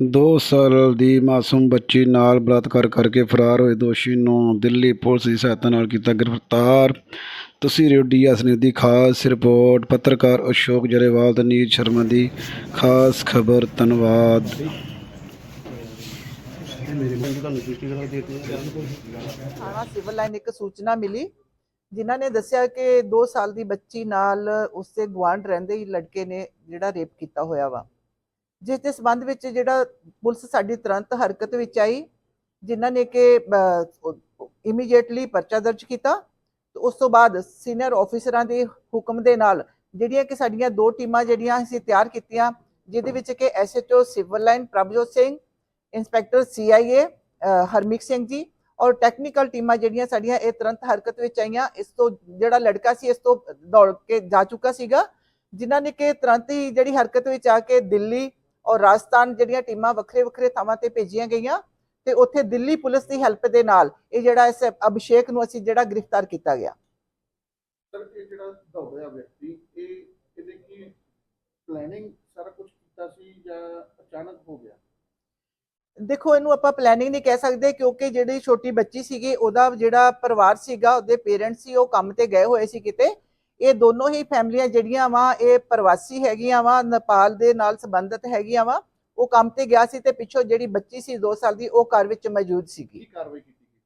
ਦੋ ਸਾਲ ਦੀ ਮਾਸੂਮ ਬੱਚੀ ਨਾਲ ਬਲਾਤਕਾਰ ਕਰਕੇ ਫਰਾਰ ਹੋਏ ਦੋਸ਼ੀ ਨੂੰ ਦਿੱਲੀ ਪੁਲਿਸ ਦੀ ਸਹਾਇਤਾ ਨਾਲ ਕੀਤਾ ਗ੍ਰਿਫਤਾਰ। ਤੁਸੀਂ ਰੇਡੀਓ ਡੀਐਸ ਦੀ ਖਾਸ ਰਿਪੋਰਟ। ਪੱਤਰਕਾਰ ਅਸ਼ੋਕ ਜਰੇਵਾਲ ਤੇ ਨੀਰ ਸ਼ਰਮਾ ਦੀ ਖਾਸ ਖਬਰ, ਧੰਨਵਾਦ। ਥਾਣਾ ਸਿਵਲ ਲਾਈਨ ਇੱਕ ਸੂਚਨਾ ਮਿਲੀ, ਜਿਨ੍ਹਾਂ ਨੇ ਦੱਸਿਆ ਕਿ 2 ਸਾਲ ਦੀ ਬੱਚੀ ਨਾਲ ਉਸਦੇ ਗੁਆਂਢ ਰਹਿੰਦੇ ਹੀ ਲੜਕੇ ਨੇ ਜਿਹੜਾ ਰੇਪ ਕੀਤਾ ਹੋਇਆ ਵਾ। ਜਿਸ ਦੇ ਸਬੰਧ ਵਿੱਚ ਜਿਹੜਾ ਪੁਲਿਸ ਸਾਡੀ ਤੁਰੰਤ ਹਰਕਤ ਵਿੱਚ ਆਈ, ਜਿਨ੍ਹਾਂ ਨੇ ਕਿ ਇਮੀਡੀਏਟਲੀ ਪਰਚਾ ਦਰਜ ਕੀਤਾ, ਤੇ ਉਸ ਤੋਂ ਬਾਅਦ ਸੀਨੀਅਰ ਆਫੀਸਰਾਂ ਦੇ ਹੁਕਮ ਦੇ ਨਾਲ ਜਿਹੜੀਆਂ ਕਿ ਸਾਡੀਆਂ ਦੋ ਟੀਮਾਂ ਜਿਹੜੀਆਂ ਅਸੀਂ ਤਿਆਰ ਕੀਤੀਆਂ, ਜਿਹਦੇ ਵਿੱਚ ਕਿ SHO civil line Prabhjot Singh inspector CIA Harmeek Singh ji ਔਰ ਟੈਕਨੀਕਲ ਟੀਮਾਂ ਜਿਹੜੀਆਂ ਸਾਡੀਆਂ ਇਹ ਤੁਰੰਤ ਹਰਕਤ ਵਿੱਚ ਆਈਆਂ, ਇਸ ਤੋਂ ਜਿਹੜਾ ਲੜਕਾ ਸੀ ਇਸ ਤੋਂ ਦੌੜ ਕੇ ਜਾ ਚੁੱਕਾ ਸੀਗਾ, ਜਿਨ੍ਹਾਂ ਨੇ ਕਿ ਤੁਰੰਤ ਹੀ ਜਿਹੜੀ ਹਰਕਤ ਵਿੱਚ ਆ ਕੇ ਦਿੱਲੀ ਔਰ ਰਾਜਸਥਾਨ ਜਿਹੜੀਆਂ ਟੀਮਾਂ ਵੱਖਰੇ ਵੱਖਰੇ ਥਾਵਾਂ ਤੇ ਭੇਜੀਆਂ ਗਈਆਂ ਤੇ ਉੱਥੇ ਦਿੱਲੀ ਪੁਲਿਸ ਦੀ ਹੈਲਪ ਦੇ ਨਾਲ ਇਹ ਜਿਹੜਾ ਇਸ ਅਭਿਸ਼ੇਕ ਨੂੰ ਅਸੀਂ ਜਿਹੜਾ ਗ੍ਰਿਫਤਾਰ ਕੀਤਾ ਗਿਆ। ਸਰ ਇਹ ਜਿਹੜਾ ਦੌੜਿਆ ਵਿਅਕਤੀ ਇਹ ਇਹਦੇ ਕੀ ਪਲੈਨਿੰਗ ਸਾਰਾ ਕੁਝ ਕੀਤਾ ਸੀ ਜਾਂ ਅਚਾਨਕ ਹੋ ਗਿਆ? ਦੇਖੋ ਇਹਨੂੰ ਆਪਾਂ ਪਲੈਨਿੰਗ ਨਹੀਂ ਕਹਿ ਸਕਦੇ ਕਿਉਂਕਿ ਜਿਹੜੀ ਛੋਟੀ ਬੱਚੀ ਸੀਗੀ ਉਹਦਾ ਜਿਹੜਾ ਪਰਿਵਾਰ ਸੀਗਾ ਉਹਦੇ ਪੇਰੈਂਟਸ ਸੀ ਉਹ ਕੰਮ ਤੇ ਗਏ ਹੋਏ ਸੀ ਕਿਤੇ। ਇਹ ਦੋਨੋਂ ਹੀ ਫੈਮਲੀਆਂ ਜਿਹੜੀਆਂ ਵਾ ਇਹ ਪ੍ਰਵਾਸੀ ਹੈਗੀਆਂ ਵਾ ਨੇਪਾਲ ਦੇ ਨਾਲ ਸੰਬੰਧਿਤ ਹੈਗੀਆਂ ਵਾ ਉਹ ਕੰਮ ਤੇ ਗਿਆ ਸੀ ਤੇ ਪਿੱਛੋਂ ਜਿਹੜੀ ਬੱਚੀ ਸੀ 2 ਸਾਲ ਦੀ ਉਹ ਘਰ ਵਿੱਚ ਮੌਜੂਦ ਸੀਗੀ। ਕਾਰਵਾਈ ਕੀਤੀ ਗਈ?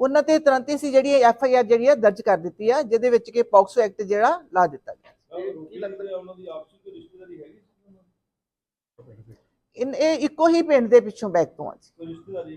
ਉਹਨਾਂ ਤੇ ਤੁਰੰਤ ਹੀ ਸੀ ਜਿਹੜੀ ਐਫ ਆਈ ਆਰ ਜਿਹੜੀ ਆ ਦਰਜ ਕਰ ਦਿੱਤੀ ਆ ਜਿਹਦੇ ਵਿੱਚ ਕਿ ਪੌਕਸੋ ਐਕਟ ਜਿਹੜਾ ਲਾ ਦਿੱਤਾ ਗਿਆ। ਇਹ ਕੀ ਲੱਗਦਾ ਉਹਨਾਂ ਦੀ ਆਪਸੀ ਕੋਈ ਰਿਸ਼ਤੇਦਾਰੀ ਹੈਗੀ ਸੀ? ਉਹਨਾਂ ਦੀ? ਇਨ- ਇਹ ਇੱਕੋ ਹੀ ਪਿੰਡ ਦੇ ਪਿੱਛੋਂ ਬੈਕ ਤੋਂ ਆ ਜੀ। ਕੋਈ ਰਿਸ਼ਤੇਦਾਰੀ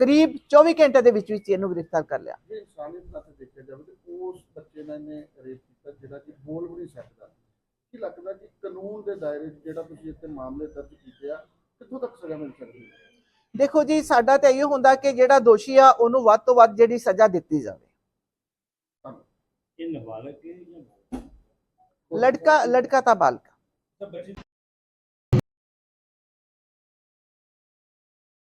ਕਰੀਬ 24 ਘੰਟੇ ਦੇ ਵਿੱਚ ਵਿੱਚ ਇਹਨੂੰ ਗ੍ਰਿਫਤਾਰ ਕਰ ਲਿਆ। ਜੇ ਇਨਸਾਨੀਅਤ ਨਾਲ ਦੇਖਿਆ ਜਾਵੇ ਤੇ ਉਸ ਬੱਚੇ ਨਾਲ ਇਹਨੇ ਰੇਪ ਕੀਤਾ ਜਿਹੜਾ ਕਿ ਬੋਲ ਵੀ ਨਹੀਂ ਸਕਦਾ। ਕੀ ਲੱਗਦਾ ਕਿ ਕਾਨੂੰਨ ਦੇ ਦਾਇਰੇ 'ਚ ਜਿਹੜਾ ਤੁਸੀਂ ਇੱਥੇ ਮਾਮਲੇ ਦਰਜ ਕੀਤੇ ਆ ਕਿੱਥੋਂ ਤੱਕ ਸਜ਼ਾ ਮਿਲ ਸਕਦੀ ਹੈ? ਦੇਖੋ ਜੀ ਸਾਡਾ ਤਾਂ ਇਹ ਹੁੰਦਾ ਕਿ ਜਿਹੜਾ ਦੋਸ਼ੀ ਆ ਉਹਨੂੰ ਵੱਧ ਤੋਂ ਵੱਧ ਜਿਹੜੀ ਸਜ਼ਾ ਦਿੱਤੀ ਜਾਵੇ। ਇਹ ਨਾਬਾਲਗ ਹੈ ਜਾਂ ਲੜਕਾ ਲੜਕਾ ਤਾਂ ਬਾਲਕ